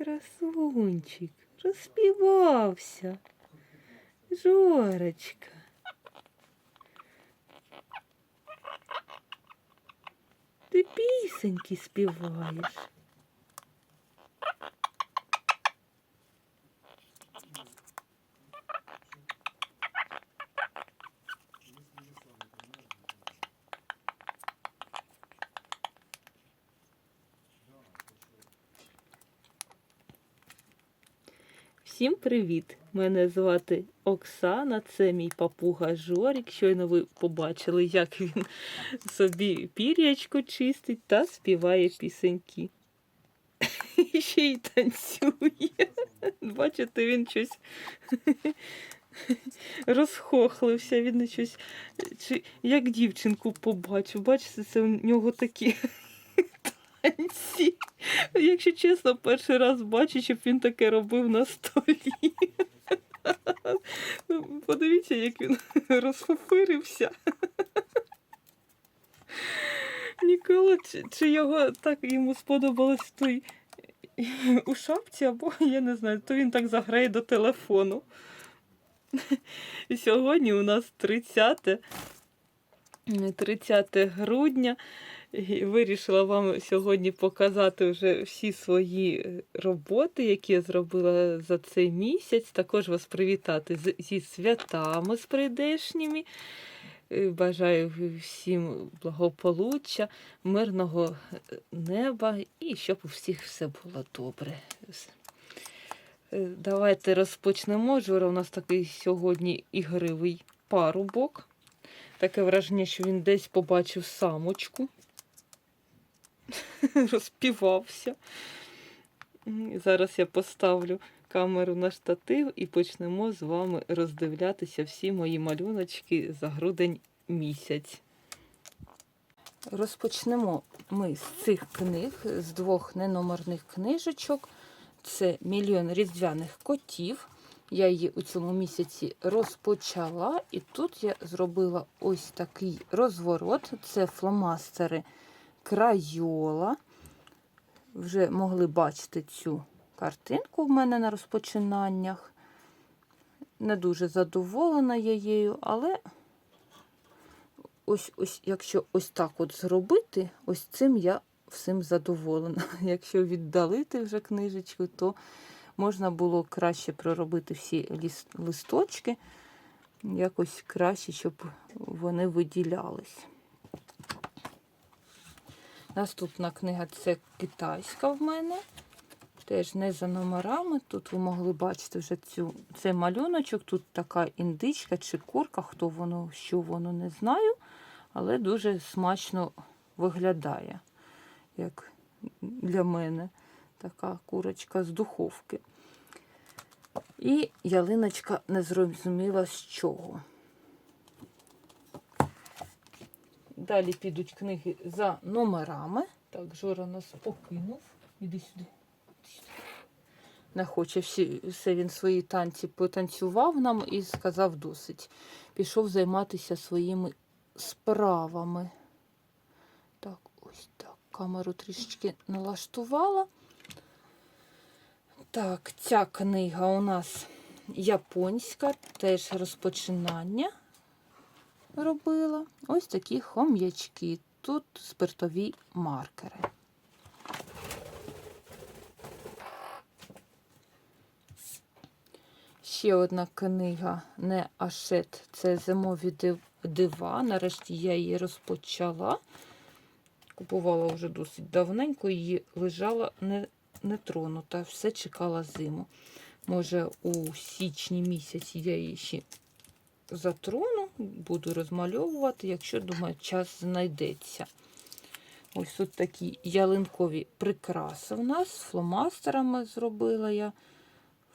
Красунчик, розспівався. Жорочка. Ти пісеньки співаєш. Всім привіт! Мене звати Оксана, це мій папуга Жорік. Щойно ви побачили, як він собі пір'ячко чистить та співає пісеньки. І ще й танцює. Бачите, він щось розхохлився, він щось, як дівчинку побачив. Бачите, це у нього такі танці. Якщо чесно, перший раз бачу, щоб він таке робив на столі. Подивіться, як він розхофирився. Ніколи, чи, чи його так йому сподобалось той у шапці, або я не знаю, то він так заграє до телефону. Сьогодні у нас 30, 30 грудня. І вирішила вам сьогодні показати вже всі свої е, роботи, які я зробила за цей місяць. Також вас привітати зі святами з прийдешніми. Е, Бажаю всім благополуччя, мирного е, неба і щоб у всіх все було добре. Давайте розпочнемо. Жора у нас такий сьогодні ігривий парубок. Таке враження, що він десь побачив самочку. розпівався. Зараз я поставлю камеру на штатив і почнемо з вами роздивлятися всі мої малюночки за грудень місяць. Розпочнемо ми з цих книг, з двох неномерних книжечок. Це мільйон різдвяних котів. Я її у цьому місяці розпочала, і тут я зробила ось такий розворот. Це фломастери Крайола. Вже могли бачити цю картинку в мене на розпочинаннях. Не дуже задоволена я її, але ось, ось, якщо ось так от зробити, ось цим я всім задоволена. Якщо віддалити вже книжечку, то можна було краще проробити всі листочки, якось краще, щоб вони виділялись. Наступна книга це китайська в мене. Теж не за номерами. Тут ви могли бачити вже цю, цей малюночок. Тут така індичка чи курка, хто воно, що воно не знаю, але дуже смачно виглядає, як для мене така курочка з духовки. І ялиночка не зрозуміла з чого. Далі підуть книги за номерами. Так, Жора нас покинув. Іди сюди. Не хоче всі, все він свої танці потанцював нам і сказав досить. Пішов займатися своїми справами. Так, ось так. Камеру трішечки налаштувала. Так, ця книга у нас японська, теж розпочинання робила. Ось такі хом'ячки. Тут спиртові маркери. Ще одна книга не Ашет. Це зимові дива. Нарешті я її розпочала. Купувала вже досить давненько, її лежала не, не тронута. Все чекала зиму. Може, у січні місяці я її ще затрону, буду розмальовувати, якщо, думаю, час знайдеться. Ось тут такі ялинкові прикраси у нас. Фломастерами зробила я.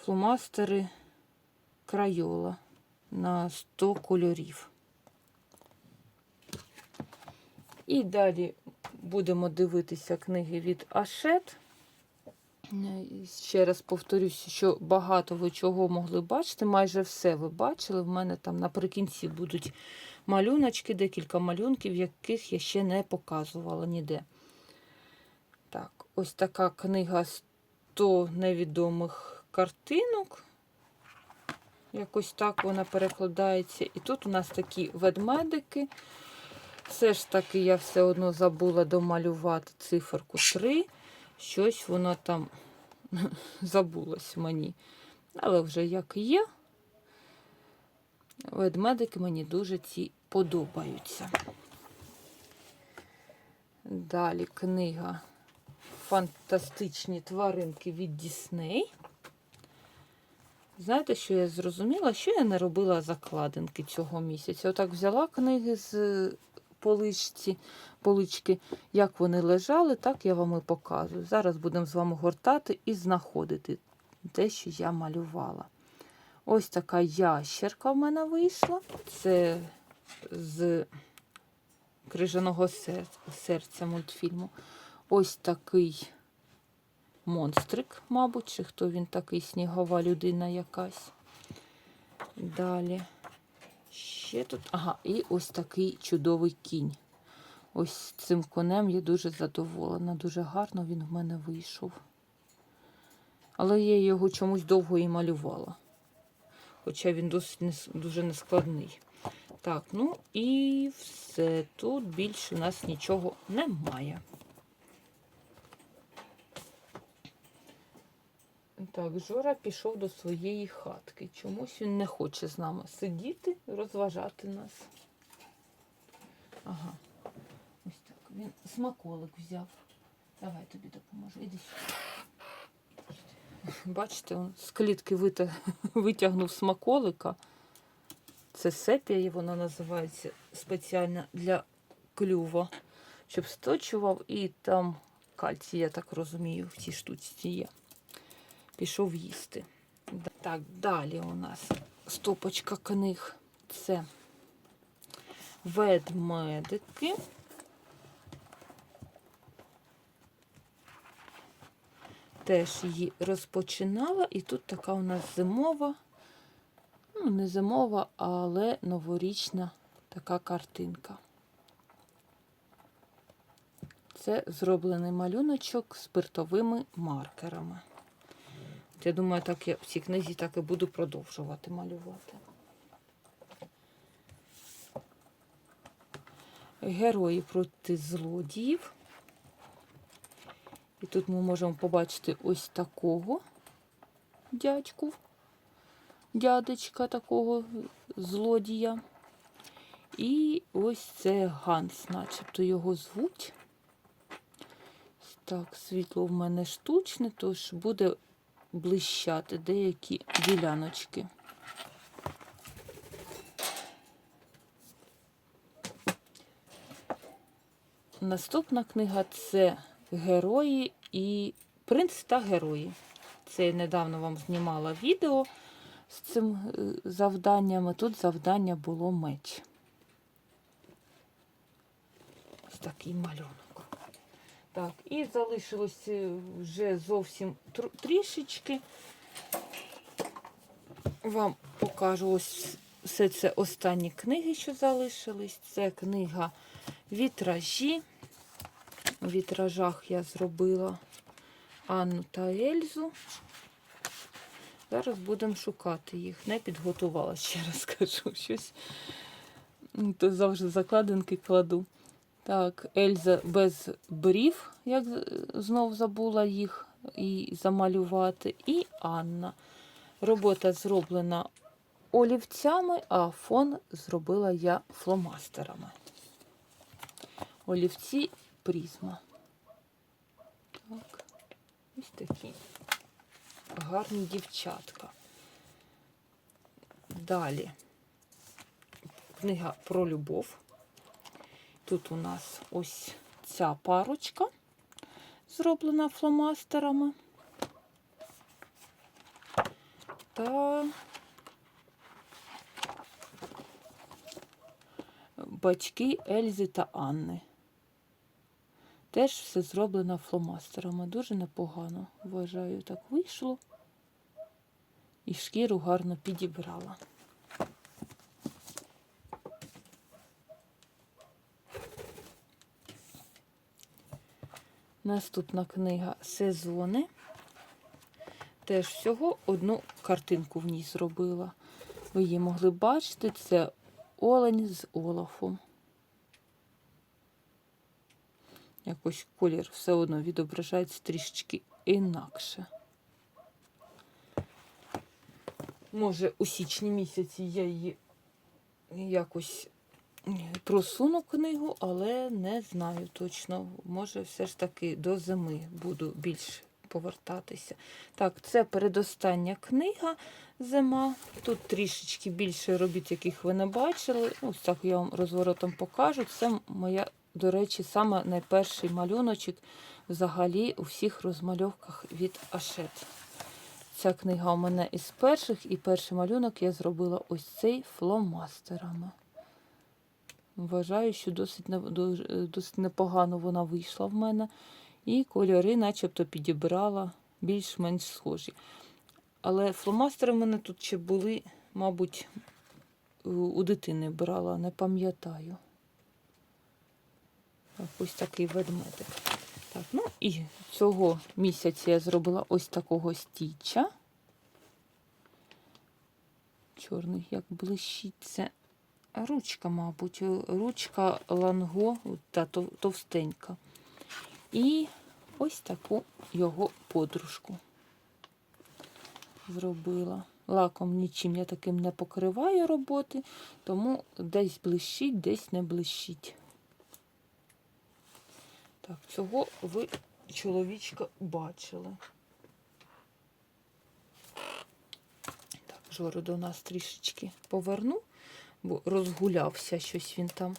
Фломастери крайола на 100 кольорів. І далі будемо дивитися книги від Ашет. Е, Ще раз повторюся, що багато ви чого могли бачити, майже все ви бачили. В мене там наприкінці будуть малюночки, декілька малюнків, яких я ще не показувала ніде. Так, ось така книга з 100 невідомих картинок. Якось так вона перекладається. І тут у нас такі ведмедики. Все ж таки я все одно забула домалювати циферку 3. Щось воно там забулось мені. Але вже як є. Ведмедики мені дуже ці подобаються. Далі книга Фантастичні тваринки від Дісней. Знаєте, що я зрозуміла? Що я не робила закладинки цього місяця. Отак взяла книги з поличці, полички, як вони лежали, так я вам і показую. Зараз будемо з вами гортати і знаходити те, що я малювала. Ось така ящерка в мене вийшла. Це з крижаного серця мультфільму. Ось такий монстрик, мабуть, чи хто він такий, снігова людина якась. Далі. Ще тут. Ага, і ось такий чудовий кінь. Ось цим конем я дуже задоволена. Дуже гарно він в мене вийшов. Але я його чомусь довго і малювала. Хоча він досить дуже нескладний. Так, ну і все. Тут більше у нас нічого немає. Так, Жора пішов до своєї хатки. Чомусь він не хоче з нами сидіти, розважати нас. Ага. Ось так. Він смаколик взяв. Давай тобі допоможу. Іди сюди. Бачите, він з клітки витягнув смаколика. Це сепія, вона називається спеціально для клюва, щоб сточував і там кальцій, я так розумію, в цій штуці є. Пішов їсти. Так, далі у нас стопочка книг. Це ведмедики. Теж її розпочинала, і тут така у нас зимова, ну, не зимова, але новорічна така картинка. Це зроблений малюночок спиртовими маркерами. Я думаю, так я в цій книзі так і буду продовжувати малювати. Герої проти злодіїв. І тут ми можемо побачити ось такого дядьку, дядечка такого злодія. І ось це Ганс, начебто його звуть. Так, світло в мене штучне, тож буде блищати деякі діляночки. Наступна книга це герої і принц та герої. Це я недавно вам знімала відео з цим е, завданням. Тут завдання було меч. Ось такий малюнок. Так, і залишилось е, вже зовсім тр- трішечки. Вам покажу ось все це останні книги, що залишились. Це книга Вітражі. У вітражах я зробила Анну та Ельзу. Зараз будемо шукати їх. Не підготувала, ще раз кажу. Щось то завжди закладинки кладу. Так, Ельза без брів, як знов забула їх і замалювати. І Анна. Робота зроблена олівцями, а фон зробила я фломастерами. Олівці призма. Так, ось такі гарні дівчатка. Далі книга про любов. Тут у нас ось ця парочка, зроблена фломастерами. Та батьки Ельзи та Анни. Теж все зроблено фломастерами. Дуже непогано, вважаю, так вийшло. І шкіру гарно підібрала. Наступна книга Сезони. теж всього одну картинку в ній зробила. Ви її могли бачити, це олень з Олафом. Якось колір все одно відображається трішечки інакше. Може, у січні місяці я її якось просуну книгу, але не знаю точно. Може, все ж таки до зими буду більш повертатися. Так, це передостання книга зима. Тут трішечки більше робіт, яких ви не бачили. Ось так я вам розворотом покажу. Це моя, до речі, саме найперший малюночок взагалі у всіх розмальовках від Ашет. Ця книга у мене із перших, і перший малюнок я зробила ось цей фломастерами. Вважаю, що досить, досить непогано вона вийшла в мене. І кольори начебто підібрала більш-менш схожі. Але фломастери в мене тут ще були, мабуть, у- дитини брала, не пам'ятаю. Ось такий ведмедик. Так, ну і цього місяця я зробила ось такого стіча. Чорний, як блищить це ручка, мабуть, ручка ланго, та товстенька. І ось таку його подружку зробила. Лаком нічим я таким не покриваю роботи, тому десь блищить, десь не блищить. Так, цього ви чоловічка бачили. Так, Жору до нас трішечки поверну, бо розгулявся щось він там.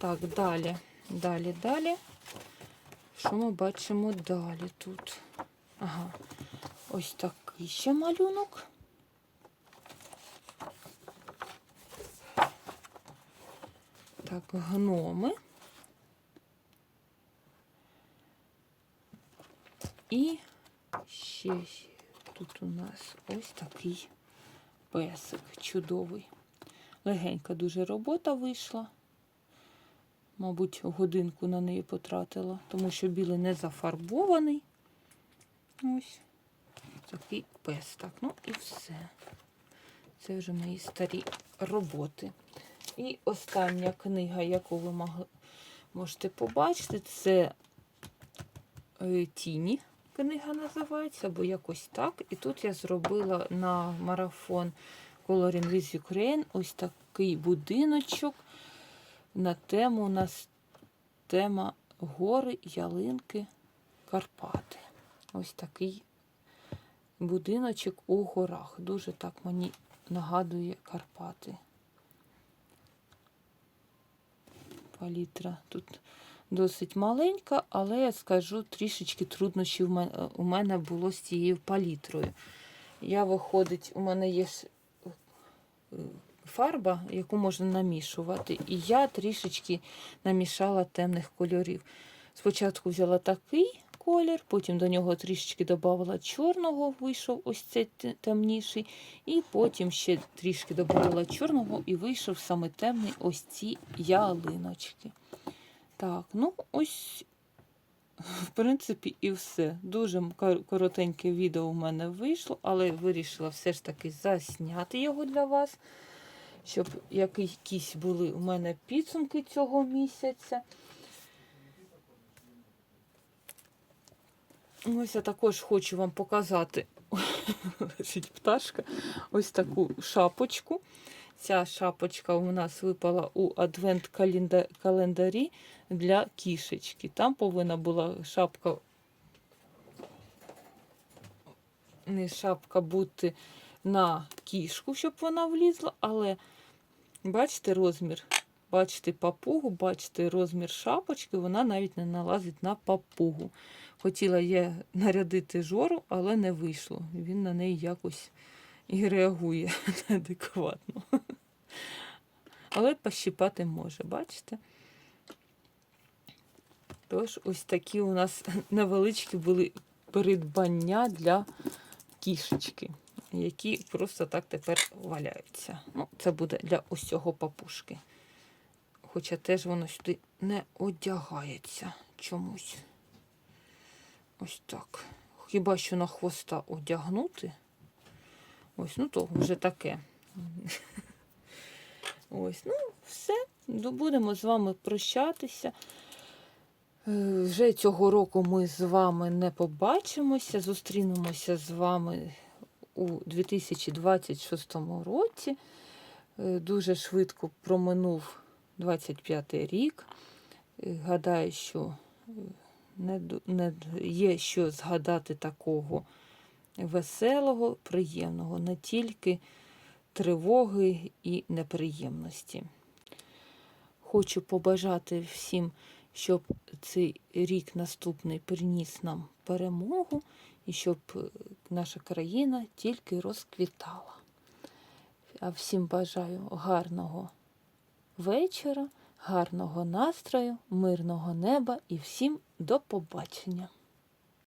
Так, далі, далі, далі. Що ми бачимо далі тут? Ага, ось такий ще малюнок. Так, гноми. І ще тут у нас ось такий песик чудовий. Легенька дуже робота вийшла. Мабуть, годинку на неї потратила, тому що білий не зафарбований. Ось такий пес. Так, ну і все. Це вже мої старі роботи. І остання книга, яку ви можете побачити, це е, Тіні. Книга називається, або якось так. І тут я зробила на марафон Coloring with Ukraine ось такий будиночок на тему у нас тема гори, ялинки, Карпати. Ось такий будиночок у горах. Дуже так мені нагадує Карпати. Палітра тут досить маленька, але я скажу, трішечки труднощів у мене було з цією палітрою. Я виходить, у мене є фарба, яку можна намішувати, і я трішечки намішала темних кольорів. Спочатку взяла такий колір, потім до нього трішечки додавала чорного, вийшов ось цей темніший, і потім ще трішки додавала чорного і вийшов саме темний ось ці ялиночки. Так, ну ось, в принципі, і все. Дуже коротеньке відео у мене вийшло, але вирішила все ж таки засняти його для вас, щоб якісь були у мене підсумки цього місяця. Ось я також хочу вам показати пташка, ось таку шапочку. Ця шапочка у нас випала у адвент-календарі для кішечки. Там повинна була шапка, не шапка бути на кішку, щоб вона влізла, але бачите розмір, бачите папугу, бачите розмір шапочки, вона навіть не налазить на папугу. Хотіла я нарядити жору, але не вийшло. Він на неї якось і реагує неадекватно. Але пощипати може, бачите? Тож, ось такі у нас невеличкі були придбання для кішечки, які просто так тепер валяються. Ну, це буде для усього папушки. Хоча теж воно сюди не одягається чомусь. Ось так. хіба що на хвоста одягнути. Ось, ну то вже таке. Ось, ну, все. Ну, Будемо з вами прощатися. Е, Вже цього року ми з вами не побачимося. Зустрінемося з вами у 2026 році. Е, Дуже швидко проминув 25 рік. Е, Гадаю, що не, не є що згадати такого веселого, приємного, не тільки тривоги і неприємності. Хочу побажати всім, щоб цей рік наступний приніс нам перемогу і щоб е, наша країна тільки розквітала. А всім бажаю гарного вечора, гарного настрою, мирного неба і всім до побачення.